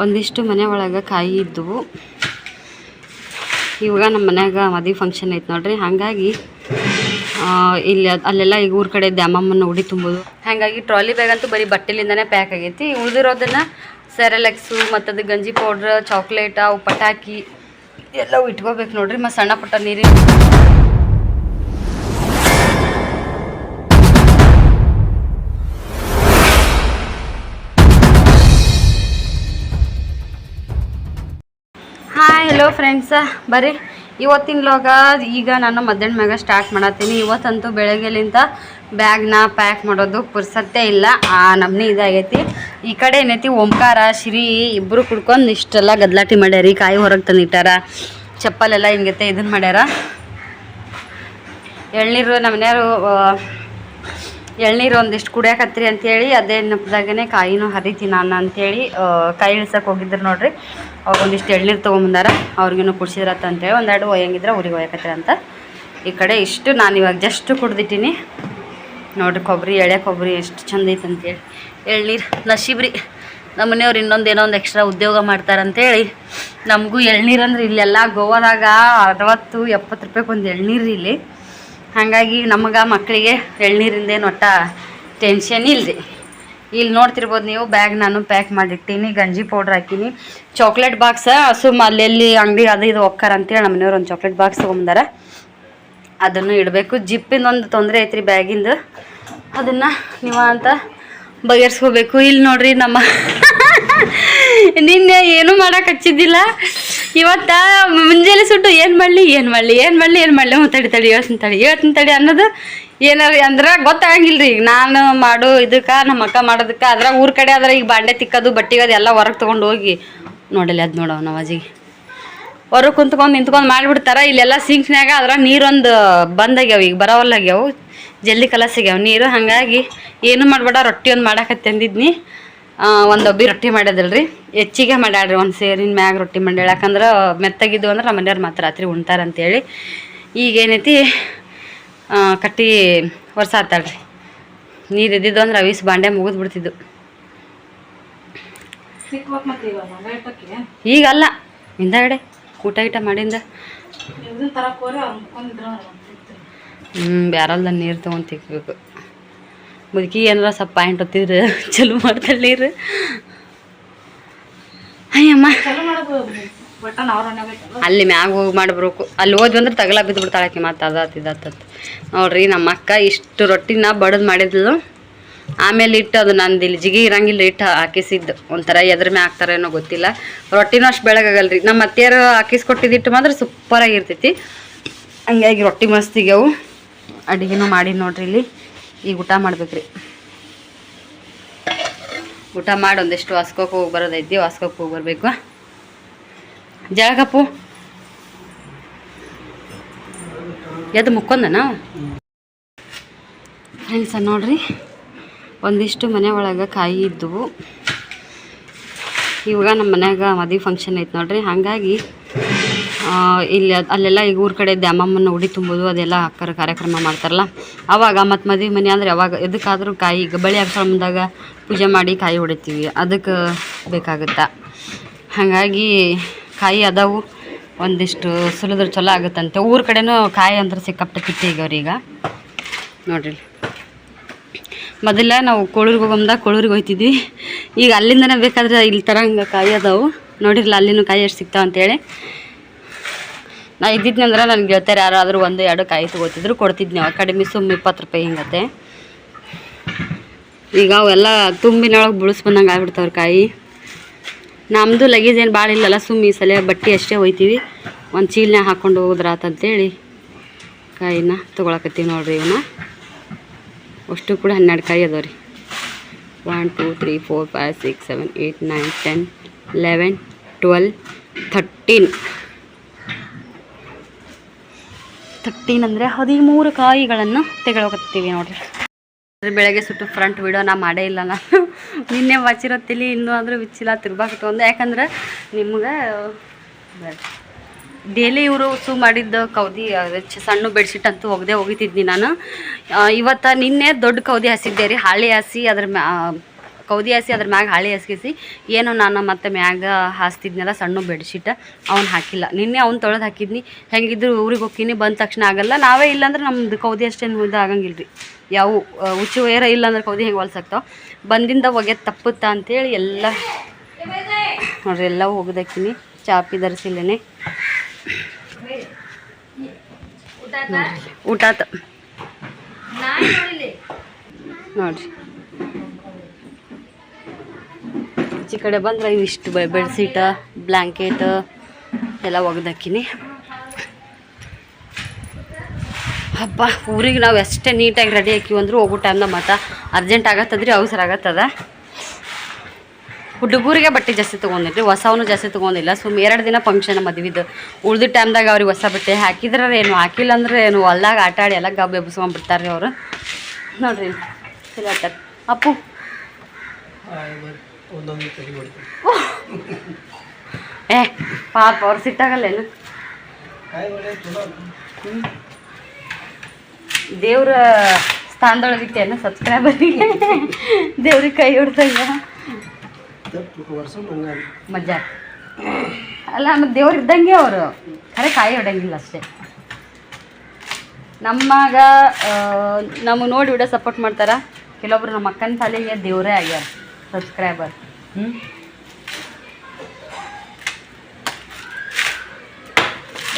ಒಂದಿಷ್ಟು ಮನೆ ಒಳಗೆ ಕಾಯಿ ಇದ್ದವು ಇವಾಗ ನಮ್ಮ ಮನ್ಯಾಗ ಮದುವೆ ಫಂಕ್ಷನ್ ಐತೆ ನೋಡ್ರಿ. ಹಾಗಾಗಿ ಇಲ್ಲಿ ಅಲ್ಲೆಲ್ಲ ಈಗ ಊರ ಕಡೆ ದ್ಯಾಮಮ್ಮನ ಉಡಿ ತುಂಬೋದು. ಹಾಗಾಗಿ ಟ್ರಾಲಿ ಬ್ಯಾಗ್ ಅಂತೂ ಬರೀ ಬಟ್ಟೆಲಿಂದನೇ ಪ್ಯಾಕ್ ಆಗೈತಿ. ಉಳಿದಿರೋದನ್ನು ಸೆರೆಲೆಕ್ಸು ಮತ್ತು ಅದು ಗಂಜಿ ಪೌಡ್ರ್ ಚಾಕ್ಲೇಟ್ ಅವು ಪಟಾಕಿ ಎಲ್ಲವೂ ಇಟ್ಕೋಬೇಕು ನೋಡ್ರಿ. ಮತ್ತು ಸಣ್ಣ ಪುಟ್ಟ ನೀರಿನ ಹಾಯ್ ಹಲೋ ಫ್ರೆಂಡ್ಸ ಬರ್ರಿ. ಇವತ್ತಿನ ಲೋಗ ಈಗ ನಾನು ಮಧ್ಯಾಹ್ನ ಮ್ಯಾಗ ಸ್ಟಾರ್ಟ್ ಮಾಡತ್ತೀನಿ. ಇವತ್ತಂತೂ ಬೆಳಗ್ಗೆಲಿಂದ ಬ್ಯಾಗ್ನ ಪ್ಯಾಕ್ ಮಾಡೋದು ಪುರ್ಸತ್ತೇ ಇಲ್ಲ. ಆ ನಮ್ನಿ ಇದಾಗೈತಿ. ಈ ಕಡೆ ಏನೈತಿ ಓಂಕಾರ ಶ್ರೀ ಇಬ್ಬರು ಕುಡ್ಕೊಂಡು ಇಷ್ಟೆಲ್ಲ ಗದ್ಲಾಟಿ ಮಾಡ್ಯಾರಿ. ಕಾಯಿ ಹೊರಗೆ ತಂದಿಟ್ಟಾರ. ಚಪ್ಪಲೆಲ್ಲ ಹಿಂಗೈತೆ ಇದನ್ನು ಮಾಡ್ಯಾರ. ಎಳ್ನೀರು ನಮ್ಮ ಮನೆಯವರು ಎಳ್ನೀರು ಒಂದಿಷ್ಟು ಕುಡಿಯಾಕತ್ರಿ ಅಂತೇಳಿ ಅದೇ ನೆಪದಾಗೇ ಕಾಯಿನೂ ಹರಿತೀನಿ ನಾನು ಅಂತೇಳಿ ಆ, ಕಾಯಿ ಇಳ್ಸಕ್ಕೆ ಹೋಗಿದ್ರು ನೋಡ್ರಿ. ಅವ್ರು ಒಂದಿಷ್ಟು ಎಳ್ನೀರು ತೊಗೊಂಬಂದಾರ, ಅವ್ರಿಗೇನು ಕುಡ್ಸಿದ್ರತ್ತ ಅಂತೇಳಿ ಒಂದೆರಡು ಒಯ್ಯಂಗಿದ್ರೆ ಊರಿಗೆ ಒಯ್ಯಕತ್ರಿ ಅಂತ. ಈ ಕಡೆ ಇಷ್ಟು ನಾನು ಇವಾಗ ಜಸ್ಟ್ ಕುಡ್ದಿಟ್ಟಿನಿ. ನೋಡ್ರಿ ಕೊಬ್ಬರಿ, ಎಳೆ ಕೊಬ್ಬರಿ ಎಷ್ಟು ಚಂದ ಐತೆ ಅಂತೇಳಿ ಎಳ್ನೀರು ನಶೀಬ್ರಿ. ನಮ್ಮ ಮನೆಯವ್ರು ಇನ್ನೊಂದು ಏನೋ ಒಂದು ಎಕ್ಸ್ಟ್ರಾ ಉದ್ಯೋಗ ಮಾಡ್ತಾರಂತೇಳಿ ನಮಗೂ ಎಳ್ನೀರು ಅಂದ್ರೆ ಇಲ್ಲೆಲ್ಲ ಗೋವಾದಾಗ ಅರವತ್ತು, ಎಪ್ಪತ್ತು ರೂಪಾಯಿಗೆ ಒಂದು ಎಳ್ನೀರು ಇಲ್ಲಿ. ಹಾಗಾಗಿ ನಮಗೆ ಮಕ್ಕಳಿಗೆ ಎಳ್ನೀರಿಂದೇನು ಒಟ್ಟ ಟೆನ್ಷನ್ ಇಲ್ಲರಿ ಇಲ್ಲಿ ನೋಡ್ತಿರ್ಬೋದು ನೀವು, ಬ್ಯಾಗ್ ನಾನು ಪ್ಯಾಕ್ ಮಾಡಿಟ್ಟಿನಿ, ಗಂಜಿ ಪೌಡ್ರ್ ಹಾಕೀನಿ. ಚಾಕ್ಲೇಟ್ ಬಾಕ್ಸ ಸುಮ್ಮ ಅಲ್ಲೆಲ್ಲಿ ಅಂಗಡಿ ಅದು ಇದು ಒಕ್ಕಾರ ಅಂತೇಳಿ ನಮ್ಮ ಮನೆಯವ್ರು ಒಂದು ಚಾಕ್ಲೇಟ್ ಬಾಕ್ಸ್ ತೊಗೊಂಬಂದಾರ. ಅದನ್ನು ಇಡಬೇಕು. ಜಿಪ್ಪಿಂದ ಒಂದು ತೊಂದರೆ ಐತ್ರಿ ಬ್ಯಾಗಿಂದು. ಅದನ್ನು ನೀವು ಅಂತ ಬಗೆಹರಿಸ್ಕೋಬೇಕು. ಇಲ್ಲಿ ನೋಡ್ರಿ ನಮ್ಮ ನಿನ್ನೆ ಏನೂ ಮಾಡಕ್ಕೆ ಹಚ್ಚಿದ್ದಿಲ್ಲ. ಇವತ್ತ ಮುಂಜಾನೆ ಸುಟ್ಟು ಏನು ಮಾಡಲಿ ಏನು ಮಾಡಲಿ ಏನು ಮಾಡಲಿ ಏನು ಮಾಡಲಿ ತಡಿ ತಡಿ, ಹೇಳ್ತೀನಿ ತಡಿ ಹೇಳ್ತೀನಿ ತಡಿ ಅನ್ನೋದು ಏನಾರ ಅಂದ್ರೆ ಗೊತ್ತಾಗಂಗಿಲ್ಲ ರೀ ಈಗ ನಾನು ಮಾಡೋ ಇದಕ್ಕೆ ನಮ್ಮ ಅಕ್ಕ ಮಾಡೋದಕ್ಕೆ ಅದ್ರಾಗ ಊರ ಕಡೆ ಆದ್ರೆ ಈಗ ಬಾಂಡೆ ತಿಕ್ಕೋದು ಬಟ್ಟಿಗೋದು ಎಲ್ಲ ಹೊರಗೆ ತೊಗೊಂಡು ಹೋಗಿ ನೋಡಲಿ ಅದು ನೋಡವ ನಾವು ಅಜ್ಜಿಗೆ ಹೊರಗೆ ಕುಂತ್ಕೊಂಡು ನಿಂತ್ಕೊಂಡು ಮಾಡಿಬಿಡ್ತಾರ. ಇಲ್ಲೆಲ್ಲ ಸಿಂಕ್ನ್ಯಾಗ ಅದ್ರಾಗ ನೀರೊಂದು ಬಂದಾಗ್ಯಾವ ಈಗ ಬರೋವಲ್ಲಾಗ್ಯಾವು ಜಲ್ದಿ ಕಲಸಾಗ್ಯಾವ ನೀರು. ಹಾಗಾಗಿ ಏನು ಮಾಡಬೇಡ ರೊಟ್ಟಿ ಒಂದು ಮಾಡಕ್ಕೆ ಆ ಒಂದು ಒಬ್ಬಿ ರೊಟ್ಟಿ ಮಾಡ್ಯದಲ್ರಿ ಹೆಚ್ಚಿಗೆ ಮಾಡ್ಯಾಳ್ರಿ ಒಂದು ಸೇರಿನ ಮ್ಯಾಗ ರೊಟ್ಟಿ ಮಾಡ್ಯಾಳ. ಯಾಕಂದ್ರೆ ಮೆತ್ತಗಿದ್ದು ಅಂದ್ರೆ ನಮ್ಮ ಮನೆಯವ್ರು ಮಾತ್ರ ರಾತ್ರಿ ಉಣ್ತಾರಂತೇಳಿ. ಈಗ ಏನೈತಿ ಆ, ಕಟ್ಟಿ ವರ್ಷ ರೀ ನೀರು ಇದ್ದಿದ್ದು ಅಂದ್ರೆ ಅವೀಸ್ ಬಾಂಡೆ ಮುಗಿದು ಬಿಡ್ತಿದ್ದು. ಈಗಲ್ಲ. ಹಿಂದಗಡೆ ಊಟ ಗೀಟ ಮಾಡಿಂದ. ಹ್ಞೂ ಬ್ಯಾರಲ್ದ ನೀರು ತೊಗೊಂಡು ತಿಕ್ಬೇಕು. ಮುದುಕಿ ಏನಾರ ಸ್ವಲ್ಪ ಪಾಯಿಂಟ್ ಹೊತ್ತಿದ್ರೆ ಚಲೋ ಮಾಡ್ತಾಳೆ ನೀರು. ಅಯ್ಯಮ್ಮ. ಅಲ್ಲಿ ಮ್ಯಾಗ ಹೋಗಿ ಮಾಡ್ಬೇಕು ಅಲ್ಲಿ ಹೋದ್ವಿ ಅಂದ್ರೆ ತಗಲ ಬಿದ್ದು ಬಿಡ್ತಾಳಕ್ಕೆ ಮತ್ತೆ ಅದಾತ್ ಇದಾತತ್ ನೋಡ್ರಿ ನಮ್ಮ ಅಕ್ಕ ಇಷ್ಟು ರೊಟ್ಟಿನ ಬಡದು ಮಾಡಿದ್ಲು. ಆಮೇಲೆ ಇಟ್ಟು ಅದು ನಂದು ಇಲ್ಲಿ ಜಿಗಿ ಇರಂಗಿಲ್ಲ ಇಟ್ಟು ಹಾಕಿಸಿದ್ದು. ಒಂಥರ ಎದ್ರ ಮ್ಯಾಗ ಹಾಕ್ತಾರೇನೋ ಗೊತ್ತಿಲ್ಲ. ರೊಟ್ಟಿನೂ ಅಷ್ಟು ಬೆಳಗಾಗಲ್ರಿ. ನಮ್ಮ ಅತ್ತೆಯರು ಹಾಕಿಸ್ಕೊಟ್ಟಿದ್ದಿಟ್ಟು ಮಾತ್ರ ಸೂಪರಾಗಿರ್ತೈತಿ. ಹಂಗಾಗಿ ರೊಟ್ಟಿ ಮಸ್ತಿಗೆವು ಅಡುಗೆನೂ ಮಾಡಿ ನೋಡ್ರಿ ಇಲ್ಲಿ. ಈಗ ಊಟ ಮಾಡ್ಬೇಕ್ರಿ. ಊಟ ಮಾಡಿ ಒಂದಿಷ್ಟು ವಾಸ್ಕೋಕ್ ಹೋಗಿ ಬರೋದೈತಿ, ವಾಸ್ಕೋಕ್ ಹೋಗಿ ಬರಬೇಕು. ಜಳಕಪ್ಪು. ಎದ್ದು ಮುಕ್ಕೊಂದನ? ಫ್ರೆಂಡ್ಸ ನೋಡ್ರಿ, ಒಂದಿಷ್ಟು ಮನೆ ಒಳಗೆ ಕಾಯಿ ಇದ್ದವು ಇವಾಗ ನಮ್ಮ ಮನ್ಯಾಗ ಮದುವೆ ಫಂಕ್ಷನ್ ಐತೆ ನೋಡ್ರಿ. ಹಾಗಾಗಿ ಇಲ್ಲಿ ಅಲ್ಲೆಲ್ಲ ಈಗ ಊರ ಕಡೆ ದ್ಯಾಮಮ್ಮನ ಉಡಿ ತುಂಬೋದು, ಅದೆಲ್ಲ ಅಕ್ಕರ ಕಾರ್ಯಕ್ರಮ ಮಾಡ್ತಾರಲ್ಲ. ಅವಾಗ ಮತ್ತು ಮದುವೆ ಮನೆ ಅಂದ್ರೆ ಯಾವಾಗ ಎದಕ್ಕಾದರೂ ಕಾಯಿ, ಈಗ ಬಳಿ ಮುಂದಾಗ ಪೂಜೆ ಮಾಡಿ ಕಾಯಿ ಹೊಡಿತೀವಿ. ಅದಕ್ಕೆ ಬೇಕಾಗುತ್ತಾ. ಹಾಗಾಗಿ ಕಾಯಿ ಅದಾವು. ಒಂದಿಷ್ಟು ಸುಲಿದ್ರೆ ಚಲೋ ಆಗುತ್ತಂತೆ. ಊರ ಕಡೆನೂ ಕಾಯಿ ಅಂದ್ರೆ ಸಿಕ್ಕಾಪಟ್ಟೆ ಕಿತ್ತಿ ಈಗ. ನೋಡ್ರಿ. ಮೊದಲ ನಾವು ಕೋಳೂರಿಗೆ ಹೋಗಮ್ದಾಗ ಕೋಳೂರಿಗೆ ಹೋಯ್ತಿದ್ವಿ. ಈಗ ಅಲ್ಲಿಂದನೇ ಬೇಕಾದ್ರೆ ಇಲ್ಲಿ ತರಂಗ ಕಾಯಿ ಅದಾವು. ನೋಡಿರಲ್ಲ ಅಲ್ಲಿನೂ ಕಾಯಿ ಎಷ್ಟು ಸಿಗ್ತಾವೆ ಅಂತೇಳಿ. ನಾ ಇದ್ದಿದ್ನಿ ಅಂದ್ರೆ ನನಗೆ ಗೆಳತಿಯರು ಯಾರಾದರೂ ಒಂದು, ಎರಡು ಕಾಯಿ ತೊಗೋತಿದ್ರು ಕೊಡ್ತಿದ್ನಿ. ಅವಾಗ ಕಡಿಮೆ ಸುಮ್ಮ ಇಪ್ಪತ್ತು ರೂಪಾಯಿ ಹಿಂಗತ್ತೆ. ಈಗ ಅವೆಲ್ಲ ತುಂಬಿನೊಳಗೆ ಬುಳಿಸ್ ಬಂದಂಗೆ ಆಗ್ಬಿಡ್ತಾವ್ರಿ ಕಾಯಿ. ನಮ್ಮದು ಲಗೇಜ್ ಏನು ಭಾಳ ಇಲ್ಲಲ್ಲ, ಸುಮ್ಮ ಈ ಸಲ ಬಟ್ಟೆ ಅಷ್ಟೇ ಒಯ್ತೀವಿ. ಒಂದು ಚೀಲ್ನ್ಯಾಗ ಹಾಕ್ಕೊಂಡು ಹೋದ್ರಾತಂತೇಳಿ ಕಾಯಿನ ತೊಗೊಳಕತ್ತೀವಿ ನೋಡ್ರಿ ಇವನ್ನ ಅಷ್ಟು ಕೂಡ ಹನ್ನೆರಡು ಕಾಯಿ ಅದಾವ ರೀ. One two three four five six seven eight nine ten eleven twelve thirteen thirteen ಅಂದರೆ ಹದಿಮೂರು ಕಾಯಿಗಳನ್ನು ತೆಗೊಳಕತ್ತೀವಿ ನೋಡ್ರಿ. ಅದ್ರ ಬೆಳಗ್ಗೆ ಸುಟ್ಟು ಫ್ರಂಟ್ ವಿಡಿಯೋ ನಾ ಮಾಡೇ ಇಲ್ಲ ನಾನು. ನಿನ್ನೆ ಬಚ್ಚಿರೋತಿಲಿ ಇನ್ನೂ ಆದರೂ ಬಿಚ್ಚಿಲ್ಲ ತಿರ್ಬಾಕತ್ತು ಒಂದು ಯಾಕಂದ್ರೆ ನಿಮ್ಗೆ ಡೈಲಿ ಇವರು ಸು ಮಾಡಿದ್ದ ಕೌದಿ ಸಣ್ಣ ಬೆಡ್ಶೀಟ್ ಅಂತೂ ಒಗದೆ ಒಗಿತಿದ್ನಿ ನಾನು. ಇವತ್ತು ನಿನ್ನೆ ದೊಡ್ಡ ಕೌದಿ ಹಸಿದ್ದೆ ರೀ. ಹಾಳಿ ಹಾಸಿ ಅದ್ರ ಕೌದಿ ಹಾಸಿ ಅದ್ರ ಮ್ಯಾಗ ಹಾಳಿ ಹಸ್ಕಿಸಿ ಏನು ನಾನು ಮತ್ತೆ ಮ್ಯಾಗ ಹಾಸ್ತಿದ್ನಲ್ಲ ಸಣ್ಣ ಬೆಡ್ಶೀಟ್ ಅವ್ನು ಹಾಕಿಲ್ಲ. ನಿನ್ನೆ ಅವ್ನು ತೊಳೆದು ಹಾಕಿದ್ನಿ. ಹೆಂಗಿದ್ರು ಊರಿಗೆ ಹೋಗ್ತೀನಿ. ಬಂದ ತಕ್ಷಣ ಆಗಲ್ಲ. ನಾವೇ ಇಲ್ಲಾಂದ್ರೆ ನಮ್ದು ಕೌದಿ ಅಷ್ಟೇನು ಇದು ಆಗಂಗಿಲ್ಲ ರೀ ಯಾವ ವೇರ ಏರ ಇಲ್ಲಾಂದ್ರೆ ಕೌದಿ ಹೆಂಗೆ ಹೊಲ್ಸಾಕ್ತಾವ ಬಂದಿಂದ ಒಗೆ ತಪ್ಪುತ್ತಾ ಅಂತೇಳಿ ಎಲ್ಲ ನೋಡ್ರಿ, ಎಲ್ಲ ಹೋಗದಕ್ಕಿನಿ. ಚಾಪಿ ಧರಿಸಿಲ್ಲೇನೆ. ಊಟ ನೋಡ್ರಿ. ಈ ಕಡೆ ಬಂದ್ರೆ ಇವಿಷ್ಟು ಬೆಡ್ಶೀಟ ಬ್ಲ್ಯಾಂಕೆಟ್ ಎಲ್ಲ ಒಗ್ದಾಕಿನಿ ಹಬ್ಬ. ಊರಿಗೆ ನಾವು ಎಷ್ಟೇ ನೀಟಾಗಿ ರೆಡಿ ಹಾಕಿವಿ ಅಂದ್ರೂ ಹೋಗೋ ಟೈಮ್ನ ಮತ್ತೆ ಅರ್ಜೆಂಟ್ ಆಗತ್ತದ್ರಿ ಅವಸರ ಆಗತ್ತದ. ಹುಡುಗರಿಗೆ ಬಟ್ಟೆ ಜಾಸ್ತಿ ತೊಗೊಂಡಿರಿ ಹೊಸವನು ಜಾಸ್ತಿ ತೊಗೊಂಡಿಲ್ಲ. ಸುಮ್ಮ ಎರಡು ದಿನ ಫಂಕ್ಷನ್ ಮದುವೆದು ಉಳಿದ ಟೈಮ್ದಾಗ ಅವ್ರಿಗೆ ಹೊಸ ಬಟ್ಟೆ ಹಾಕಿದ್ರೆ ಏನು ಹಾಕಿಲ್ಲ ಅಂದ್ರೆ ಏನು ಹೊಲ್ದಾಗ ಆಟ ಆಡಿ ಎಲ್ಲ ಗಬ್ಬು ರೀ ಅವರು. ನೋಡ್ರಿ ಚಲೋ ಆಟಾರ ಅಪ್ಪು. ಏ ಪಾಪ ಅವ್ರು ಸಿಟ್ಟಾಗಲ್ಲೇನು? ದೇವ್ರ ಸ್ಥಾನದೊಳಗಿತ್ತೇನು ಸಬ್ಸ್ಕ್ರೈಬರಿಗೆ ದೇವ್ರಿಗೆ ಕೈ ಹೊಡ್ದಂಗ. ಮಜಾ. ಅಲ್ಲ, ನಮ್ಮ ದೇವ್ರು ಇದ್ದಂಗೆ ಅವರು. ಖರೆ ಕಾಯಿ ಹೊಡಂಗಿಲ್ಲ ಅಷ್ಟೇ. ನಮ್ಮಾಗ ನಮ್ಮ ನೋಡಿ ವಿಡಿಯೋ ಸಪೋರ್ಟ್ ಮಾಡ್ತಾರ? ಕೆಲವೊಬ್ರು ನಮ್ಮ ಅಕ್ಕನ ಸಾಲಿಗೆ ದೇವರೇ ಆಗ್ಯಾರ, ಸಬ್ಸ್ಕ್ರೈಬರ್. ಹ್ಞೂ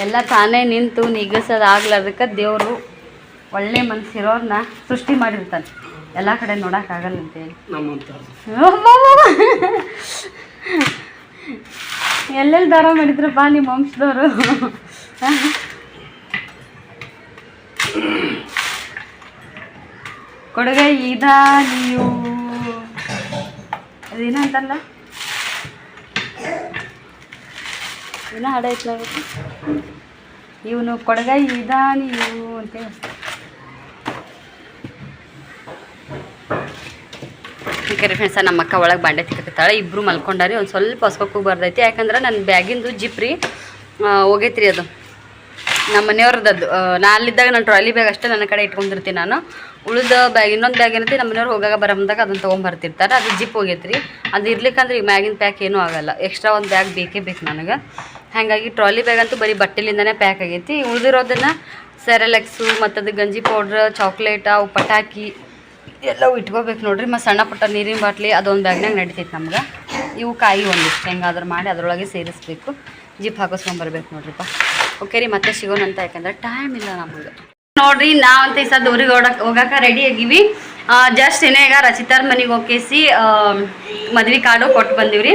ಎಲ್ಲ ತಾನೇ ನಿಂತು ನಿಗಸೋದು ಆಗ್ಲಾರ್ದಕ್ಕೆ ದೇವರು ಒಳ್ಳೆ ಮನಸ್ಸಿರೋರ್ನ ಸೃಷ್ಟಿ ಮಾಡಿರ್ತಾನೆ. ಎಲ್ಲ ಕಡೆ ನೋಡೋಕ್ಕಾಗಲ್ಲ ಅಂತೇಳಿ ಎಲ್ಲೆಲ್ಲಿ ದಾರ ಮಾಡಿದ್ರಪ್ಪ ನಿಮ್ಮ ವಂಶದವರು. ಕೊಡುಗೆ ಇದ ನೀವು. ಅದೇನಂತಲ್ಲ ಏನೋ ಹಾಡ ಐತ್ ಇವನು ಕೊಡಗೈ ಇದ ನೀವು ಅಂತೇಳಿ ಯಾಕಂದ್ರೆ ಫ್ರೆಂಡ್ಸ ನಮ್ಮ ಅಕ್ಕ ಒಳಗೆ ಬಾಂಡೆ ತಿಕ್ಕತ್ತಾಳೆ ಇಬ್ಬರು ಮಲ್ಕೊಂಡಾರಿ, ಒಂದು ಸ್ವಲ್ಪ ಹೊಸ್ಕೋಕ್ಕೂ ಬರ್ದೈತಿ ಯಾಕಂದ್ರೆ ನನ್ನ ಬ್ಯಾಗಿಂದು ಜಿಪ್ ರೀ ಹೋಗೈತ್ರಿ ಅದು. ನಮ್ಮ ಮನೆಯವ್ರದ್ದು ನಾ ಅಲ್ಲಿದ್ದಾಗ ನಾನು ಟ್ರಾಲಿ ಬ್ಯಾಗ್ ಅಷ್ಟೇ ನನ್ನ ಕಡೆ ಇಟ್ಕೊಂಡಿರ್ತೀನಿ ನಾನು. ಉಳಿದ ಬ್ಯಾಗ್, ಇನ್ನೊಂದು ಬ್ಯಾಗ್ ಏನೈತಿ, ನಮ್ಮ ಮನೆಯವ್ರು ಹೋಗಾಗ ಬರಮ್ದಾಗ ಅದನ್ನು ತೊಗೊಂಬರ್ತಿರ್ತಾರೆ ಅದು ಜಿಪ್ ಹೋಗೈತ್ರಿ. ಅದು ಇರ್ಲಿಕ್ಕಂದ್ರೆ ಈ ಮ್ಯಾಗಿನ ಪ್ಯಾಕ್ ಏನೂ ಆಗಲ್ಲ. ಎಕ್ಸ್ಟ್ರಾ ಒಂದು ಬ್ಯಾಗ್ ಬೇಕೇ ಬೇಕು ನನಗೆ. ಹಾಗಾಗಿ ಟ್ರಾಲಿ ಬ್ಯಾಗ್ ಅಂತೂ ಬರೀ ಬಟ್ಟೆಲಿಂದನೇ ಪ್ಯಾಕ್ ಆಗೈತಿ. ಉಳಿದಿರೋದನ್ನು ಸೆರೆಲೆಕ್ಸು ಮತ್ತು ಅದು ಗಂಜಿ ಪೌಡ್ರ್ ಚಾಕ್ಲೇಟ್ ಪಟಾಕಿ ಎಲ್ಲವೂ ಇಟ್ಕೋಬೇಕು ನೋಡ್ರಿ. ಮತ್ತು ಸಣ್ಣ ಪುಟ್ಟ ನೀರಿನ ಬಾಟ್ಲಿ ಅದೊಂದು ಬ್ಯಾಗ್ನಾಗ ನಡಿತೈತೆ ನಮ್ಗೆ. ಇವು ಕಾಯಿ ಒಂದಿಷ್ಟು ಹೆಂಗಾದ್ರೂ ಮಾಡಿ ಅದರೊಳಗೆ ಸೇರಿಸ್ಬೇಕು. ಜಿಪ್ ಹಾಕಿಸ್ಕೊಂಬರ್ಬೇಕು ನೋಡ್ರಿಪ್ಪ. ಓಕೆ ರೀ, ಮತ್ತೆ ಸಿಗೋಣಂತ ಯಾಕಂದ್ರೆ ಟೈಮ್ ಇಲ್ಲ ನಮಗೆ. ನೋಡ್ರಿ ನಾವಂತ ಈ ಸದ್ ಊರಿಗೆ ಹೋಗಕ್ಕೆ ಹೋಗಕ್ಕೆ ರೆಡಿ ಆಗಿವಿ. ಜಸ್ಟ್ ಏನೇಗ ರಚಿತಾರ ಮನೆಗೆ ಹೋಗಿಸಿ ಮದ್ವೆ ಕಾರ್ಡು ಕೊಟ್ಟು ಬಂದಿವ್ರಿ.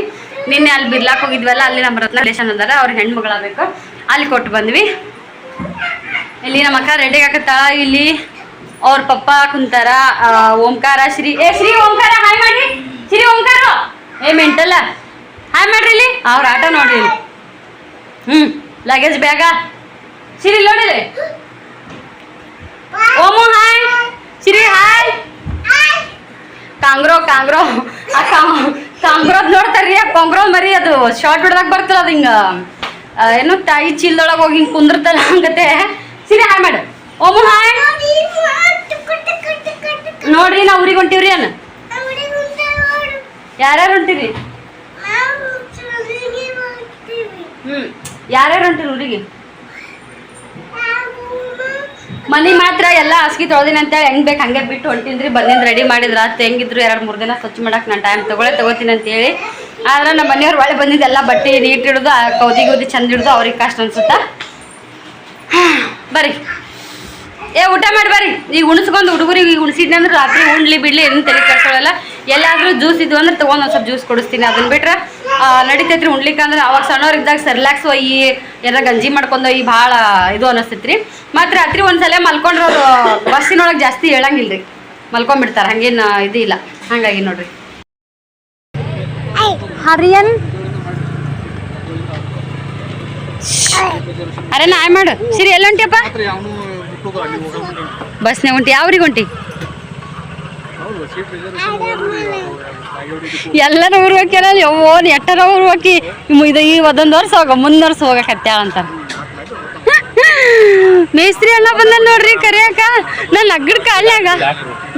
ನಿನ್ನೆ ಅಲ್ಲಿ ಬಿರ್ಲಾಕ್ ಹೋಗಿದ್ವಲ್ಲ, ಅಲ್ಲಿ ನಮ್ಮ ರತ್ನ ರಿಲೇಷನ್ ಅದಾರ, ಅವ್ರ ಹೆಣ್ಮಗಳಾಗಬೇಕು ಅಲ್ಲಿ ಕೊಟ್ಟು ಬಂದ್ವಿ. ಇಲ್ಲಿ ನಮ್ಮ ಅಕ್ಕ ರೆಡಿ ಆಗತ್ತಾಳ ಇಲ್ಲಿ. ಅವ್ರ ಪಪ್ಪ ಕುಂತಾರ ಓಂಕಾರ ಶ್ರೀ ಏ ಶ್ರೀ ಓಂಕಾರ ಹಾಯ್ ಮಾಡ್ರಿ. ಶ್ರೀ ಓಂಕಾರ. ಏ ಮೆಂಟಲ್ಲ. ಹಾಯ್ ಮಾಡ್ರಿ ಇಲ್ಲಿ. ಅವ್ರ ಆಟ ನೋಡ್ರಿ ಇಲ್ಲಿ. ಹ್ಮ್ ಲಗೇಜ್ ಬ್ಯಾಗ ಶ್ರೀ ನೋಡಿರಿ ಓಮು ಹಾಯ್. ಶ್ರೀ ಹಾಯ್. ಕಾಂಗ್ರೋ ಕಾಂಗ್ರೋ. ಆ ಕಾಂಗ್ರೋ ಕಾಂಗ್ರೋದ್ ನೋಡ್ತಾರ್ರಿ ಆ ಕಾಂಗ್ರೋ ಮರಿ ಅದು. ಶಾರ್ಟ್ ಬಿಡ್ದಾಗ ಬರ್ತಲ್ಲ ಅದು ಹಿಂಗ. ಏನು ತಾಯಿ ಚೀಲದೊಳಗೆ ಹೋಗಿ ಹಿಂಗೆ ಕುಂದಿರ್ತಲ್ಲ ಹಂಗತೆ ಸಿರಿ ಹಾಯ್ ಮಾಡು. ಓಮು ಹಾಯ್. ನೋಡ್ರಿ ನಾವು ಊರಿಗೆ ಹೊಂಟಿವ್ರಿ ಅನ್ನ ಯಾರ್ಯಾರು ಹೊಂಟಿರಿ? ಹ್ಮ್. ಯಾರ್ಯಾರು ಹೊಂಟಿರಿ ಊರಿಗೆ? ಮನೆ ಮಾತ್ರ ಎಲ್ಲ ಹಾಸಿಗೆ ತೊಳ್ದಿನಿ ಅಂತೇಳಿ ಹೆಂಗ್ ಬೇಕು ಹಂಗೆ ಬಿಟ್ಟು ಹೊಂಟಿನ್ರಿ. ಬಂದಿಂದ ರೆಡಿ ಮಾಡಿದ್ರ ಅತ್ತೆ ಹೆಂಗಿದ್ರು ಎರಡು, ಮೂರು ದಿನ ಸ್ವಚ್ಛ ಮಾಡಕ್ ನಾನು ಟೈಮ್ ತಗೊಳ್ಳೆ ತಗೋತೀನಿ ಅಂತೇಳಿ ಆದ್ರೆ ನಮ್ಮ ಮನೆಯವ್ರು ಒಳ್ಳೆ ಬಂದಿದ್ದು ಎಲ್ಲ ಬಟ್ಟೆ ನೀಟ್ ಇಡುದು ಕೌದಿ ಗೌದಿ ಚಂದ ಹಿಡಿದು ಅವ್ರಿಗೆ ಕಷ್ಟ ಅನ್ಸುತ್ತಾ? ಬರ್ರಿ. ಏ ಊಟ ಮಾಡ್ಬಾರಿ ಈಗ ಉಣಿಸ್ಕೊಂಡು ಹುಡುಗರಿಗೆ ಈಗ ಉಣಿಸಿದ್ನ ಅಂದ್ರೆ ರಾತ್ರಿ ಉಣ್ಲಿ ಬಿಡ್ಲಿ ಏನು ತಲೆ ಕಟ್ಕೊಳ್ಳಲ್ಲ ಎಲ್ಲಾದ್ರೂ ಜ್ಯೂಸ್ ಇದ್ವು ಅಂದ್ರೆ ತೊಗೊಂಡು ಒಂದು ಸ್ವಲ್ಪ ಜ್ಯೂಸ್ ಕೊಡಿಸ್ತೀನಿ ಅದನ್ನ ಬಿಟ್ರೆ ನಡೀತೈತ್ರಿ ಉಣ್ಲಿಕ್ಕೆ ಅಂದ್ರೆ ಅವಾಗ ಸಣ್ಣವ್ರಿದ್ದಾಗ ಸರ್ಲ್ಯಾಕ್ಸ್ ಒಯ್ಯಿ ಏನಾರ ಗಂಜಿ ಮಾಡ್ಕೊಂಡು ಈ ಭಾಳ ಇದು ಅನಿಸ್ತೈತ್ರಿ. ಮತ್ತು ರಾತ್ರಿ ಒಂದ್ಸಲ ಮಲ್ಕೊಂಡ್ರೆ ಅವರು ಬಸ್ಸಿನೊಳಗೆ ಜಾಸ್ತಿ ಹೇಳಂಗಿಲ್ಲ ರೀ ಮಲ್ಕೊಂಡ್ಬಿಡ್ತಾರೆ ಹಂಗೇನು ಇದು ಇಲ್ಲ. ಹಂಗಾಗಿ ನೋಡ್ರಿ. ಹರಿಯನ್. ಅರೆ ನಾಯ್ ಮಾಡು. ಸಿರಿ ಎಲ್ಲ ಹೊಂಟಿಯಪ್ಪ? ಬಸ್ನೇ ಹೊಂಟಿ. ಯಾವ್ರಿಗೆ ಹೊಂಟಿ? ಎಲ್ಲರ ಊರು ಹೋಗ್ಯಾರ ಯವ್ವೋ ಎಟ್ಟರ ಊರು ಹೋಗಿ ಇದು ಈ ಒಂದೊಂದು ವರ್ಷ ಹೋಗ, ಮುಂದ್ ವರ್ಷ ಹೋಗಕತ್ಯಾಳ ಅಂತ. ಮೇಸ್ತ್ರಿ ಎಲ್ಲ ಬಂದ ನೋಡ್ರಿ, ಕರಿಯಾಕ. ನನ್ನ ಅಗ್ಗಡ ಕಾಲ್ಯಾಗ.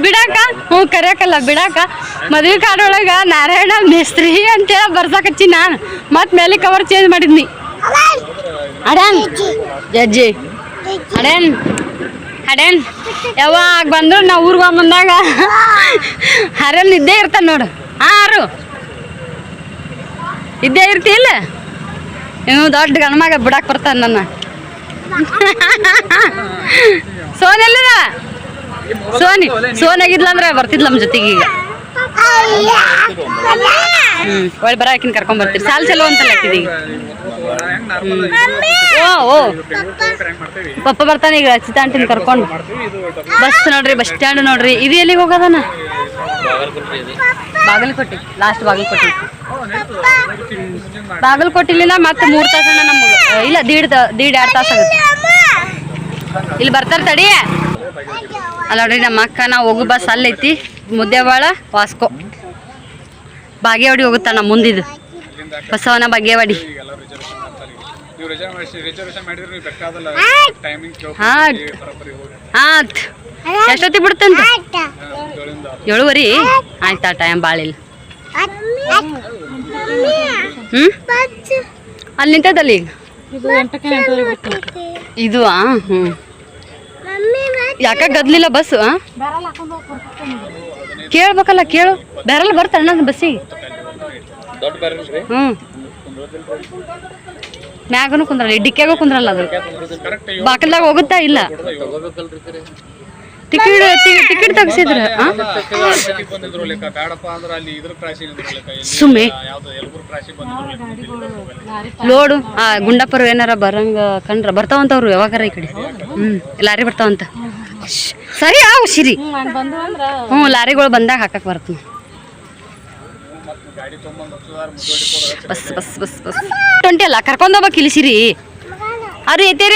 ಬಿಡಾಕ? ಹ್ಞೂ, ಕರಿಯಾಕಲ್ಲ, ಬಿಡಾಕ. ಮದುವೆ ಕಾಡೊಳಗ ನಾರಾಯಣ ಮೇಸ್ತ್ರಿ ಅಂತೇಳಿ ಬರ್ಸಾಕಚ್ಚಿ ನಾನು ಮತ್ ಮೇಲೆ ಕವರ್ ಚೇಂಜ್ ಮಾಡಿದ್ನಿ. ಅಡನ್. ಜಜ್ಜಿ ಅಡನ್. ಅಡನ್, ಯಾವಾಗ ಬಂದ್ರು ನಾ ಊರ್ಗ ಬಂದಾಗ ಹರಲ್ಲಿ ಇದ್ದೇ ಇರ್ತಾನೆ ನೋಡು. ಹಾರು ಇದ್ದೇ ಇರ್ತಿಲ್ಲ? ಇನ್ನು ದೊಡ್ಡ ಗಣಮಗ ಬಿಡಾಕ್ ಬರ್ತಾನೆ ನನ್ನ. ಸೋನ್ ಎಲ್ಲಿದ? ಸೋನಿ, ಸೋನ್ ಆಗಿದ್ಲ ಅಂದ್ರೆ ಬರ್ತಿದ್ಲ ನಮ್ಮ ಜೊತೆಗೆ ಈಗ. ಹ್ಮ್ ಒಳ್ಳೆ ಬರಾಕಿನ ಕರ್ಕೊಂಡ್ ಬರ್ತೀರಿ ಸಾಲ್ ಚಲೋ ಅಂತ ಈಗ. ಓ ಓ. ಪಪ್ಪ ಬರ್ತಾನೆ ಈಗ ರಚಿತಾ ಆಂಟಿನ ಕರ್ಕೊಂಡು. ಬಸ್ ನೋಡ್ರಿ ಬಸ್ ಸ್ಟ್ಯಾಂಡ್ ನೋಡ್ರಿ. ಇದು ಎಲ್ಲಿಗೆ ಹೋಗೋದನ? ಬಾಗಲಕೋಟೆ ಲಾಸ್ಟ್ ಬಾಗಲಕೋಟೆ. ಬಾಗಲಕೋಟಿಲಿಂದ ಮತ್ತೆ ಮೂರ್ ತಾಸನ ನಮ್ಗೆ. ಇಲ್ಲ ದೀಡ್ ತ- ದೀಡ್ ಎರಡು ತಾಸು ಆಗುತ್ತೆ. ಇಲ್ಲಿ ಬರ್ತಾರ ತಡಿ. ಅಲ್ಲ ನೋಡ್ರಿ ನಮ್ಮ ಅಕ್ಕ ನಾವು ಹೋಗು ಬಸ್ ಅಲ್ಲೈತಿ. ಮುದ್ದೆವಾಳ ವಾಸ್ಕೋ. ಬಾಗೇವಾಡಿ ಹೋಗುತ್ತಾ ನಮ್ಮ ಮುಂದಿದು. ಬಸವನ ಬಾಗೇವಾಡಿ. ನೀವು ರಿಸರ್ವೇಶನ್ ರಿಸರ್ವೇಶನ್ ಮಾಡಿದ್ರೆ ನೀವು ಬೇಕಾದಲ್ಲ ಟೈಮಿಂಗ್ ಹಾ ಆತ್ ಎಷ್ಟೊತ್ತಿಗೆ ಬಿಡ್ತಂತ? ಏಳುವರಿ? ಆಯ್ತಾ? ಟೈಮ್ ಬಾಳಿಲ್ಲ ಹ್ಞೂ ಅಲ್ಲಿ ನಿಂತದಲ್ಲಿ ಈಗ? ಇದು ಆ ಹ್ಞೂ ಯಾಕ ಗದ್ಲಿಲ್ಲ ಬಸ್ ಆ? ಹಾಕೊಂಡು ಹೋಗಿ ಕೊಡ್ತೀನಿ ಕೇಳ್ಬೇಕಲ್ಲ ಕೇಳು. ಬೇರೆಲ್ಲ ಬರ್ತಾನೆ ನನ್ನ ಬಸ್ಸಿಗೆ ಹ್ಞೂ ಮ್ಯಾಗನು ಕುಂದ್ರಲ್ಲ ಡಿಕ್ಕಿಯಾಗೂ ಕುಂದ್ರಲ್ಲ ಅದು. ಬಾಕಲ್ದಾಗ ಹೋಗುತ್ತಾ ಇಲ್ಲ? ಟಿಕೆಟ್ ಟಿಕೆಟ್ ತೆಗ್ಸಿದ್ರ ಆ? ಬಂದಿದ್ರು ಲೆಕ್ಕ. ಬೇಡಪ್ಪ ಅಂದ್ರೆ ಅಲ್ಲಿ ಇದ್ರ ಕ್ರಾಸಿಂಗ್ ಇದ್ರು ಲೆಕ್ಕ. ಇಲ್ಲಿ ಸುಮ್ಮನೆ ಲೋಡು ಆ ಗುಂಡಪ್ಪರು ಏನಾರ ಬರಂಗ ಕಂಡ್ರ ಬರ್ತಾವಂತವ್ರು ಯಾವಾಗಾರ ಈ ಕಡೆ. ಹ್ಮ್ ಲಾರಿ ಬರ್ತಾವಂತ. ಸರಿ ಆ ಸಿರಿ ಹ್ಮ್ ಬಂದು ಅಂದ್ರೆ ಹ್ಞೂ ಲಾರಿಗಳು ಬಂದಾಗ ಹಾಕಕ್ ಬರ್ತೀನಿ bus bus bus bus twenty ಅಲ್ಲ ಕರ್ಕೊಂಡು ಹೋಗ್ಬೇಕು ಇಲ್ಲಿ ಸಿರಿ ಅವ್ರು ಐತೆ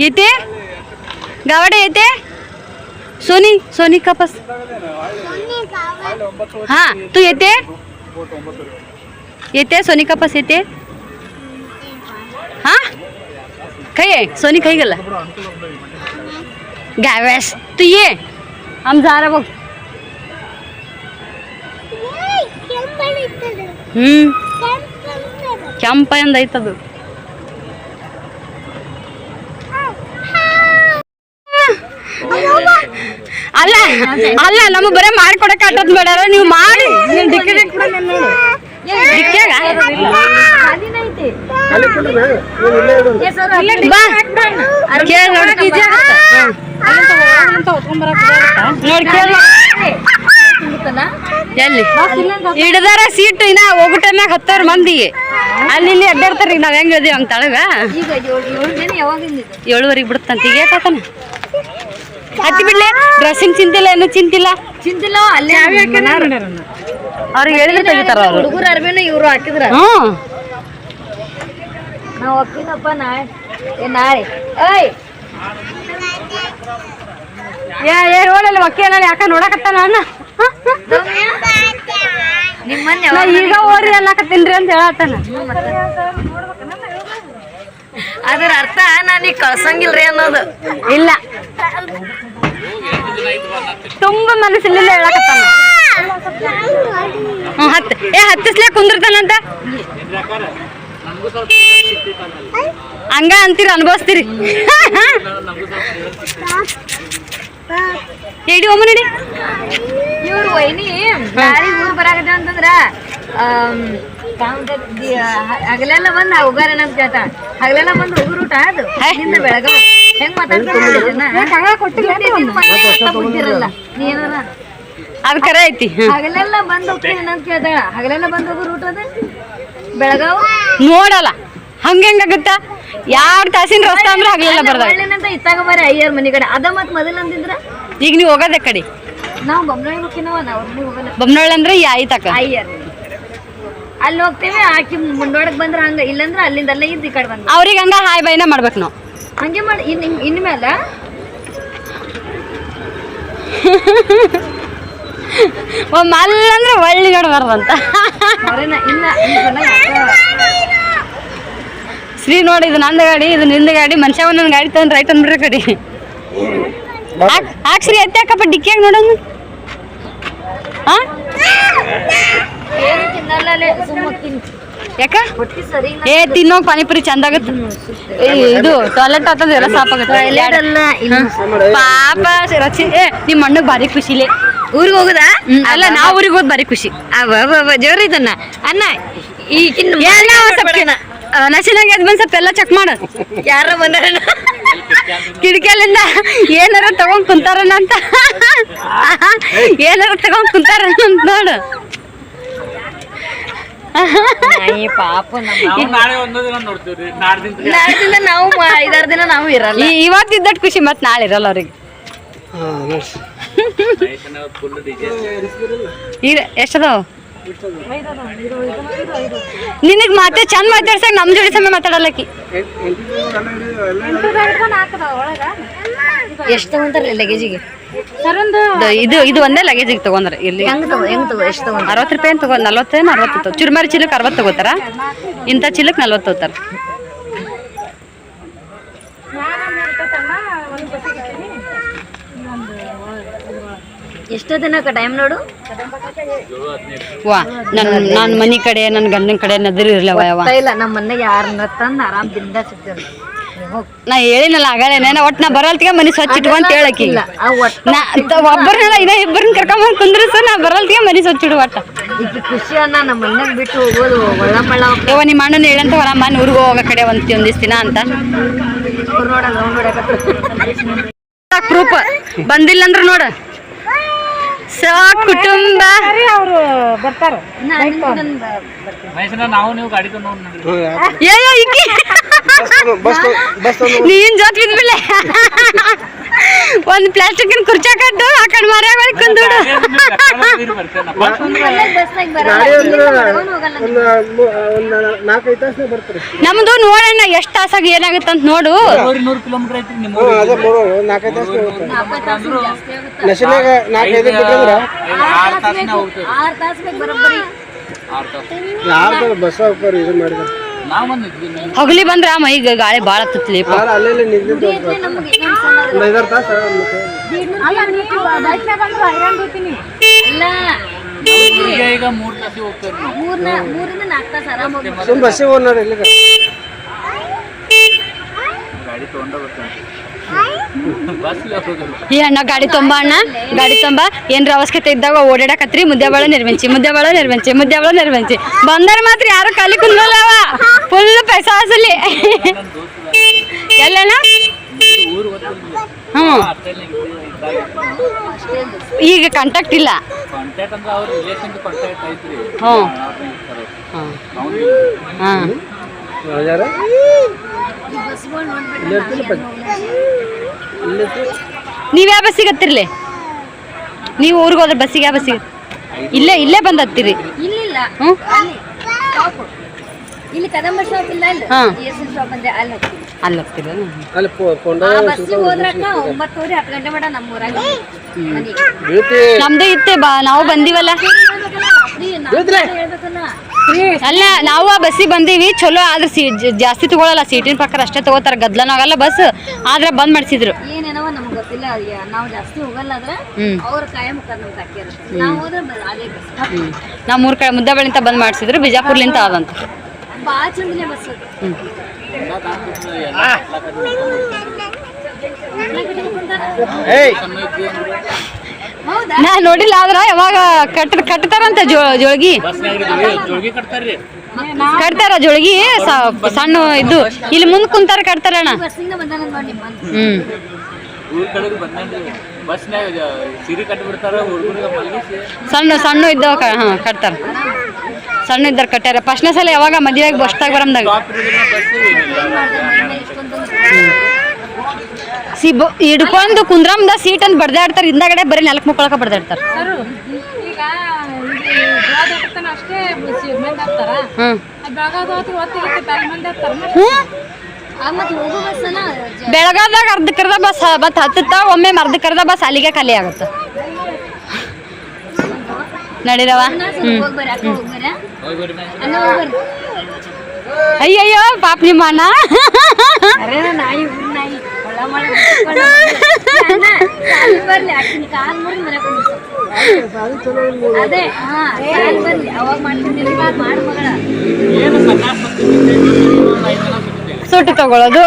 ಐತೆ ಗಾವಡೆ ಐತೆ सोनी सोनी का पास हाँ तू येते येते सोनी का पास येते हाँ काही आहे सोनी काही गेला गाव्यास तू ये आम जा रहा बघ ಹ್ಞೂ ಕೆಂಪ ಎಂದು ಐತದು. ಅಲ್ಲ ಅಲ್ಲ ನಮಗೆ ಬರೇ ಮಾಡ್ಕೊಡಕ್ ಆಟದ್ ಬೇಡ ನೀವು ಮಾಡಿ. ನೀವು ಡಿಕ್ಕಿ ಡಿಕ್ಕಿಯಾಗ? ನೋಡಿ. ಕೇಳ ಎಲ್ಲಿ? ಹಿಡ್ದಾರ ಸೀಟ್ ಇನ್ನ ಹೋಗೋ ಟೈಮ್ಯಾಗ ಹತ್ತಾರ ಮಂದಿಗೆ. ಅಲ್ಲಿ ಇಲ್ಲಿ ಅಡ್ಡಾಡ್ತಾರ ಈಗ ನಾವ್ ಹೆಂಗ್ ಅದೇ ಅಂತ ತಳಗ ಏಳುವರೆಗೆ ಬಿಡುತ್ತಂತ ಈಗ ಏಟಾತನ ಹತ್ತಿ ಬಿಡ್ಲೆ ಡ್ರೆಸ್ಸಿಂಗ್ ಚಿಂತಿಲ್ಲ ಏನು ಚಿಂತಿಲ್ಲ? ಚಿಂತಿಲ್ಲ ಅಲ್ಲೇ ಅವ್ರಿಗೆ ಹೇಳಿದ್ರೆ ತೆಗಿತಾರ ಅವ್ರು. ಹುಡುಗರು ಅರ್ಬಿನ ಇವ್ರು ಹಾಕಿದ್ರ? ಹ್ಮ್ ನಾವ್ ಒಪ್ಪಿನಪ್ಪ ನಾಳೆ. ಏ ನಾಳೆ. ಏಯ್! ಏ ಏ ರೋಡಲ್ಲಿ ಅಣ್ಣ ಯಾಕ ನೋಡಕತ್ತಾನ ಅಣ್ಣ? ನಾ ಈಗ ಓರಿ ಅನ್ನಕತ್ತೀನ್ರಿ ಅಂತ ಹೇಳತ್ತಾನ ಅದ್ರ ಅರ್ಥ ನಾನು ಈಗ ಕಳ್ಸಂಗಿಲ್ರಿ ಅನ್ನೋದು. ಇಲ್ಲ. ತುಂಬ ಮನಸ್ಸಿಲ್ಲ ಹೇಳಕತ್ತಾನ. ಹತ್ ಏ ಹತ್ತಿಸ್ಲೇ ಕುಂದಿರ್ತಾನಂತ ಹಂಗ ಅಂತೀರಿ ಅನ್ಭವಿಸ್ತೀರಿ. ಎಡಿ ಒಮ್ಮ ನಡಿ. ಇವ್ರು ವೈನಿ ದಾರಿ ಊರ್ ಬರಾಕತ್ತ ಅಂತಂದ್ರ ಹಗಲೆಲ್ಲ ಬಂದ್ ಉಗಾರ ಅಂತ ಕೇಳ್ತಾ ಹಗಲೆಲ್ಲ ಬಂದ್ ಉಗುರು ಊಟ ಅದು ಹಿಂದ ಬೆಳಗಾವ್. ಹೆಂಗ್ ಮಾತಾಡ್ತಿರಲ್ಲ ನೀ ಏನಾರ ಅದು ಕರೆ ಐತಿ. ಹಗಲೆಲ್ಲ ಬಂದ್ ಹೋಗ್ತೀನಿ ಅಂತ ಕೇಳ್ತಾಳ ಹಗಲೆಲ್ಲ ಬಂದ ಹೋಗೋರು ಊಟ ಅದ? ಬೆಳಗಾವ್? ನೋಡಲ್ಲ. ಹಂಗ ಯಾರ್ ತಾಸಿನ ರಸ್ತೆ ಅಂದ್ರೆ ಆಗ್ಲಿಲ್ಲ ಬರ್ದಾಗ. ಒಳ್ಳೆನಂತ ಇತ್ತಾಗ ಬರೀ ಅಯ್ಯರ್ ಮನೆ ಕಡೆ. ಅದ ಮತ್ ಮೊದಲ ಅಂದಿದ್ರ? ಈಗ ನೀವು ಹೋಗೋದೆ ಕಡೆ. ನಾವು ಬೊಮ್ಮನಳ್ಳಿ ಹೋಗ್ತೀನವ ನಾವ್ ಹೋಗಲ್ಲ. ಬೊಮ್ಮನಳ್ಳಿ ಅಂದ್ರೆ ಯಾಯಿ ತಕ. ಅಯ್ಯರ್. ಅಲ್ಲಿ ಹೋಗ್ತೇವೆ ಆಕಿ ಮುಂಡೋಡಕ್ ಬಂದ್ರ ಹಂಗ. ಇಲ್ಲಂದ್ರ ಅಲ್ಲಿಂದ ಅಲ್ಲೇ ಇದ್ದು ಈ ಕಡೆ ಬಂದ. ಅವ್ರಿಗೆ ಹಂಗ ಹಾಯ್ ಬೈನ ಮಾಡ್ಬೇಕು ನಾವು. ಹಂಗೆ ಮಾಡಿ ಇನ್ ಇನ್ಮೇಲ ಒಮ್ಮೆ ಅಲ್ಲಂದ್ರೆ ಒಳ್ಳಿ ನೋಡ್ಬಾರ್ದಂತ. ಅವ್ರೇನ ಇನ್ನ ಶ್ರೀ ನೋಡಿ ಇದು ನಂದ ಗಾಡಿ ಇದು ನಿಂದ ಗಾಡಿ ಮನುಷ್ಯ ಒಂದೊಂದು ಗಾಡಿ ತಂದು ರೈಟ್ ಅಂದ್ಬಿಡ್ರಿ ಕಡಿ. ಹಾಕ್ ಶ್ರೀ ಎತ್ತಾಕಪ್ಪ ಡಿಕ್ಕಿಯಾಗ ನೋಡೋಣ ಹಾ ಯಾಕ? ಏ ತಿನ್ನೋ ಪಾನಿಪುರಿ ಚಂದ ಆಗತ್ತೆ ಏ, ಇದು ಟಾಯ್ಲೆಟ್ ಆತಂದ ಎಲ್ಲ ಸಾಪ್ Toilet ಆಗತ್ತೆ ಪಾಪ ರಚಿ ಏ ನಿಮ್ಮ ಅಣ್ಣಗ್ ಭಾರಿ ಖುಷಿಲೆ ಊರಿಗೆ ಹೋಗುದಾ? ಅಲ್ಲ ನಾ ಊರಿಗೆ ಹೋದ್ ಭಾರಿ ಖುಷಿ. ಅವ ಜೋರಿದನ್ನ ಇದನ್ನ ಅನ್ನ ಈಗಿನ ಎಲ್ಲ ಸ್ವಲ್ಪ ನಶಿನಾಗ ಎದ್ ಬಂದ್ ಸ್ವಲ್ಪ ಎಲ್ಲ ಚೆಕ್ ಮಾಡು. ಯಾರ ಬಂದಾರ ಕಿಟಕಿಯಲ್ಲಿಂದ ಏನಾರ ತಗೊಂಡ್ ಕುಂತಾರನ ಅಂತ. ಏನಾರ ತಗೊಂಡ್ ಕುಂತಾರನ ಅಂತ ನೋಡು. ಪಾಪ ನಾವು ನಾಳೆ ಒಂದು ನೋಡ್ತೀವಿ ನಾಡ್ದಿಂದ ನಾವು ಮ- ಐದಾರು ದಿನ ನಾವು ಇರಲ್ಲ. ಈ ಇವತ್ತಿದ್ದಟ್ ಖುಷಿ ಮತ್ ನಾಳೆ ಇರಲ್ಲ ಅವ್ರಿಗೆ. ಎಷ್ಟದಾವ ನಿನಗ್ ಮಾತೆ ಚಂದ ಮಾತಾಡ್ಸಕ್ ನಮ್ ಜೋಡಿ ಸಮಯ ಮಾತಾಡಲಕ್ಕಿ. ಎಷ್ಟು ತಗೊಂತಾರ ಲಗೇಜಿಗೆ ಇದು- ಇದು ಒಂದೇ ಲಗೇಜಿಗೆ ತಗೊಂಡ್ರೆ ಇಲ್ಲಿ. ಅರವತ್ತು ರೂಪಾಯಿ ತಗೋ ನಲ್ವತ್ತೇನು ಅರವತ್ತು ಚುರುಮರಿ ಚೀಲಕ್ಕೆ ಅರವತ್ತು ತಗೋತಾರ? ಇಂಥ ಚೀಲಕ್ಕೆ ನಲ್ವತ್ತು ತಗೋತಾರ ಎಷ್ಟೋ ದಿನ ಟೈಮ್ ನೋಡು? ವಾ ನನ್ನ ನನ್ನ ಮನಿ ಕಡೆ ನನ್ನ ಗಂಡನ ಕಡೆ ನದಿರಿ ಇರ್ಲವ ಯಾವ ಇಲ್ಲ ನಮ್ಮ ಮನೆಗೆ ಯಾರನ್ನ ತಂದು ಆರಾಮ್ ದಿಂದ ಸಿಗ್ತೇವೆ ನಾ ಹೇಳಿನಲ್ಲ ಆಗಲೇನೆ ಒಟ್ಟು ನಾ ಬರಲ್ತಿಗೆ ಮನಿ ಸ್ವಚ್ಛ ಇಟ್ಕೊಂತ ಹೇಳಕಿ ಇಲ್ಲ ಆ ಒಟ್ಟ ನಾ ಒಬ್ಬರನ್ನ ಇನ್ನ ಇಬ್ಬರನ್ನ ಕರ್ಕೊಂಡ್ ಕುಂದ್ರಸ ನಾ ಬರಲ್ತಿಗೆ ಮನಿ ಸ್ವಚ್ಛ ಇಡುವ ಒಟ್ಟ ಖುಷಿ ಅನ್ನ ನಮ್ಮ ಮನ್ಯಾಗ ಬಿಟ್ಟು ಹೋಗೋದು ಒಳ್ಳ ಮಳ್ಳ ಯವ ನಿಮ್ಮ ಅಣ್ಣನ ಹೇಳಂತ ಹೊರ ಮನೆ ಊರಿಗೆ ಹೋಗೋ ಕಡೆ ಒಂದ್ ಒಂದಿಸ್ ದಿನ ಅಂತ. ನೋಡಲ್ಲ ಪ್ರೂಫ್ ಬಂದಿಲ್ಲ ಅಂದ್ರೆ ನೋಡ. ಸ ಕುಟುಂಬ. ಅವರು ಬರ್ತಾರೆ. ನಾವು ನೀವು ಗಾಡಿ ಇಕ್ಕಿ ಬಸ್ ನೀನ್ ಜೊತೆ ಬಿದ್ಬಿಡ್ಲೆ ಒಂದ್ ಪ್ಲಾಸ್ಟಿಕ್ ಕುರ್ಚಿ ಕಟ್ಟು ಆ ಕಡೆ ಕುಂದುಡು ಒಂದು ನಾಲ್ಕೈದು ನಮ್ದು ನೋಡಣ್ಣ ಎಷ್ಟ್ ತಾಸಾಗ ಏನಾಗುತ್ತೆ ಅಂತ ನೋಡು ಮೂರು ಬಸ್ ಹೋಗ್ತಾರೆ ಇದು ನೀವು ಹಗಲಿ ಬಂದ್ರ ಮೈಗ ಗಾಳಿ ಬಾಳ ಹತ್ತತ್ಲಿ. ಬಸ್ಸಿಗೆ ಹೋಗಿ ನೋಡಿ ಗಾಡಿ ತಗೊಂಡ ಈ ಅಣ್ಣ ಗಾಡಿ ತುಂಬಾ ಅಣ್ಣ. ಗಾಡಿ ತುಂಬಾ. ಏನ್ರ ಅವಶ್ಯಕತೆ ಇದ್ದಾಗ ಓಡಾಡಕತ್ರಿ. ಮುದ್ದೆ ಬಾಳ ನಿರ್ವಂಚಿ ಮುದ್ದೆ ಬಾಳ ನಿರ್ವಂಚಿ ಮುದ್ದೆ ಬಾಳ ನಿರ್ವಂಚಿ ಬಂದರೆ ಮಾತ್ರ ಯಾರು ಕಲಿ ಕುಂದ್ರಲ್ಲವ? ಫುಲ್ ಪೈಸಾ ಹಸಲಿ ಎಲ್ಲಣ್ಣ? ಹ್ಞೂ ಈಗ ಕಾಂಟ್ಯಾಕ್ಟ್ ಇಲ್ಲ. ಹ್ಞೂ ಅವ್ನು ಹಾ ಇಲ್ಲಿ. ಇಲ್ಲಿ. ನೀವ್ ಯಾವ ಬಸ್ಸಿಗೆ ಹತ್ತಿರ್ಲಿ ನೀವು ಊರಿಗೆ ಹೋದ್ರೆ ಬಸ್ಸಿಗೆ ಯಾವ ಬಸ್ಸಿಗೆ ಇಲ್ಲೇ ಇಲ್ಲೇ ಬಂದ್ ಹತ್ತಿರಿ ಸ್ಟಾಪ್ ಇಲ್ಲಿ ಕದಂಬ ಶಾಪ್ ಇಲ್ಲ ಇಲ್ಲಿ ಶಾಪ್ ಅಲ್ಲಿ ಹೋಗ್ತೀವಿ. ಅಲ್ಲಿ ಹೋಗ್ತೀರ ಅಲ್ಲಿ ಪೊ- ಪೊಂಡ ಆ ಬಸ್ಸಿಗೆ ಹೋದ್ರಕ್ಕ ಒಂಬತ್ತುವರೆ ಹತ್ತು ಗಂಟೆ ಮಟ ನಮ್ಮ ಊರಾಗ ನಮ್ದು ಇತ್ತೆ ಬಾ ನಾವು ಬಂದಿವಲ್ಲ ಹೇಳ್ಬೇಕಲ್ಲ ಅಲ್ಲ ನಾವು ಆ ಬಸ್ಸಿಗೆ ಬಂದೀವಿ. ಚಲೋ ಆದ್ರೆ ಸೀಟ್ ಜಾಸ್ತಿ ತಗೊಳಲ್ಲ. ಸೀಟಿನ ಪ್ರಕಾರ ಅಷ್ಟೇ ತಗೋತಾರ. ಗದ್ಲನ ಆಗಲ್ಲ ಬಸ್. ಆದ್ರೆ ಬಂದ್ ಮಾಡಿಸಿದ್ರು. ಏನೇನವ ನಮ್ಗೆ ಗೊತ್ತಿಲ್ಲ. ನಾವು ಜಾಸ್ತಿ ಹೋಗಲ್ಲ ಆದ್ರೆ ಹ್ಮ್. ಅವ್ರ ಕಾಯಂ ಮುಖ ನಮ್ಗೆ ಹಾಕ್ಯಾರ ನಾವು ಹೋದ್ರೆ ಅದೇ ಬಸ್. ಹ್ಮ್. ನಾವು ಮೂರ್ ಕಡೆ ಮುದ್ದಬಳಿಂತ ಬಂದ್ ಮಾಡಿಸಿದ್ರು. ಬಿಜಾಪುರ್ಲಿಂತ ಆದಂತ. ಭಾಳ ಚಂದನೆ ಬಸ್. ಅದು ನಾ ನೋಡಿಲ್ಲ ಆದ್ರ ಯಾವಾಗ ಕಟ್ಟ ಕಟ್ತಾರಂತ ಜೋ ಜೋಳ್ಗಿ. ಕಟ್ತಾರ ಜೋಳ್ಗಿ ಸಣ್ಣ ಇದ್ದು ಇಲ್ಲಿ ಮುಂದ್ ಕುಂತಾರ ಕಟ್ತಾರಣ್ಣ. ಮನೆ. ಹ್ಮ್. ಸಣ್ಣ ಸಣ್ಣ ಇದ್ದವ ಹಾ ಕಟ್ತಾರ. ಸಣ್ಣ ಇದ್ದಾರ ಕಟ್ಟಾರ ಫಸ್ಟ್ನೇ ಸಲ ಯಾವಾಗ ಮದ್ವೆಯಾಗಿ ಬಸ್ತಾಗ ಬರಮ್ದಾಗ ಹಿಡ್ಕೊಂಡು ಕುಂದ್ರಮ್ದ ಸೀಟ್ ಅಂತ ಬಡ್ದಾಡ್ತಾರ ಹಿಂದಾಗಡೆ ಬರೀ ನೆಲಕ್ ಮುಕ್ಕೊಳಕ ಬಡ್ದಾಡ್ತಾರ ಬೆಳಗಾದಾಗ ಅರ್ಧ ಕರ್ದ ಬಸ್ ಮತ್ ಹತ್ತುತ್ತಾ ಒಮ್ಮೆ ಅರ್ಧ ಕರ್ದ ಬಸ್ ಅಲ್ಲಿಗೆ ಖಾಲಿ ಆಗುತ್ತ. ನಡೀರವ ಅಯ್ಯಯ್ಯೋ ಪಾಪ ನಿಮ್ಮ ಅಣ್ಣ. ಅದೇ ಹಾ ಸಾಲಿ ಬರ್ಲಿ ಅವಾಗ ಮಾಡ್ತಿದ್ದಿಲ್ಲ ಇವಾಗ ಮಾಡು ಮಗಳ ಏನು ಸಣ್ಣ ಐದು ಸೂಟಿ ತಗೊಳ್ಳೋದು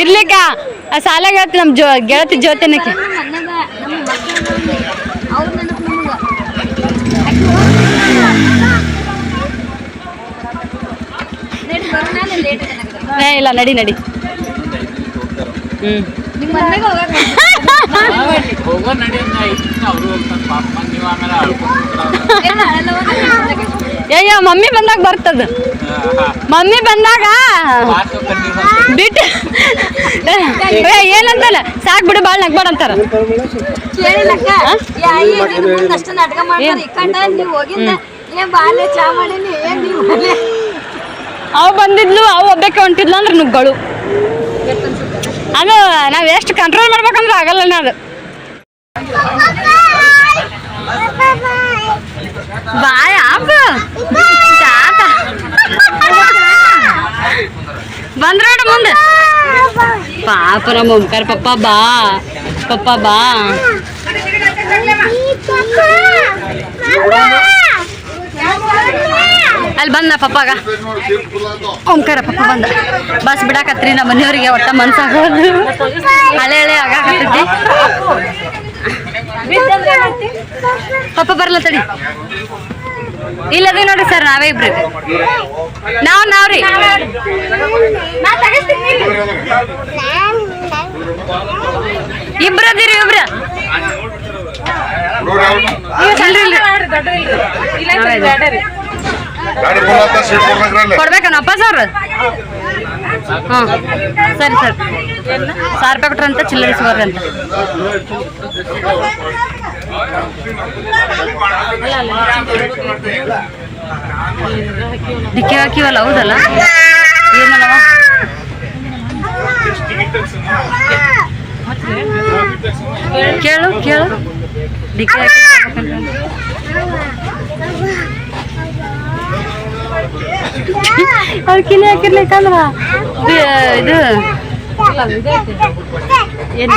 ಇರ್ಲಿಕ್ಕ, ಆ ಸಾಲ ಗೆಳತಿ ನಮ್ಮ ಜೋ, ಗೆಳತಿ ಜೋತಿನಕ್ಕೆ ಇಲ್ಲ, ನಡಿ ನಡಿ. ಅಯ್ಯೋ ಮಮ್ಮಿ ಬಂದಾಗ ಬರ್ತದ. ಮಮ್ಮಿ ಬಂದಾಗ. ಬಿಟ್ಟು. ಏ, ಏನಂತಲ್ಲ? ಸಾಕ್ ಬಿಡು ಬಾಳ್ ನಗ್ಬಾಡ ಅಂತಾರ. ಅವು ಬಂದಿದ್ಲು ಅವ್ ಒಬ್ಬಕ್ಕೆ ಹೊಂಟಿದ್ಲು ಅಂದ್ರೆ ನುಗ್ಗಳು. ಅದು ನಾವು ಎಷ್ಟು ಕಂಟ್ರೋಲ್ ಮಾಡ್ಬೇಕಂದ್ರೆ ಆಗಲ್ಲ ಅದು ಬಾಯ್ ಬಂದ್ರ ಮುಂದೆ. ಪಾಪ ನಮ್ಮ ಓಂಕಾರ ಪಪ್ಪ ಬಾ. ಪಪ್ಪ ಬಾ. ಅಲ್ಲಿ ಬಂದ ಪಪ್ಪಾಗ? ಓಂಕಾರ ಪಪ್ಪ ಬಂದ. ಬಸ್ ಬಿಡಾಕತ್ರಿ ನಮ್ಮ ಮನೆಯವ್ರಿಗೆ ಒಟ್ಟ ಮನ್ಸಾಗೋದು ಹಳೆ ಹಳೆ ಆಗಾಕತ್ತೈತಿ. ಪಪ್ಪ ಬರಲ್ಲ ತಡಿ. ಇಲ್ಲದೇ ನೋಡಿ ಸರ್ ನಾವೇ ಇಬ್ರು. ನಾವ್ ನಾವ್ರಿ ಇಬ್ರು. ಅದೀರಿ ಇಬ್ರ ಇಲ್ರಿ, ಇಲ್ರಿ. ಗಾಡಿ ಕೊಡತ್ತ ಸೀಟ್ ಕೊಡ್ಬೇಕ್ರಲ್ಲ ಕೊಡ್ಬೇಕನ ಅಪ್ಪಾಸ್ ಅವ್ರು ಹಾಂ ಸರಿ ಸರ್. ಸಾವಿರ ರೂಪಾಯಿ ಕೊಟ್ರಂತ, ಚಿಲ್ಲರೆ ಸಿಗೋರಿ ಅಂತ ಡಿಕ್ಕಿ ಹಾಕಿವಲ್ಲ, ಹೌದಲ್ಲ? ಏನಲ್ಲವ ಕೇಳು ಕೇಳು. ಡಿಕ್ಕಿ ಹಾಕಿ ಅವ್ರು ಕಿಲಿ ಹಾಕಿರ್ಲಿಕ್ಕಂದ್ರ ಇದು ಏನು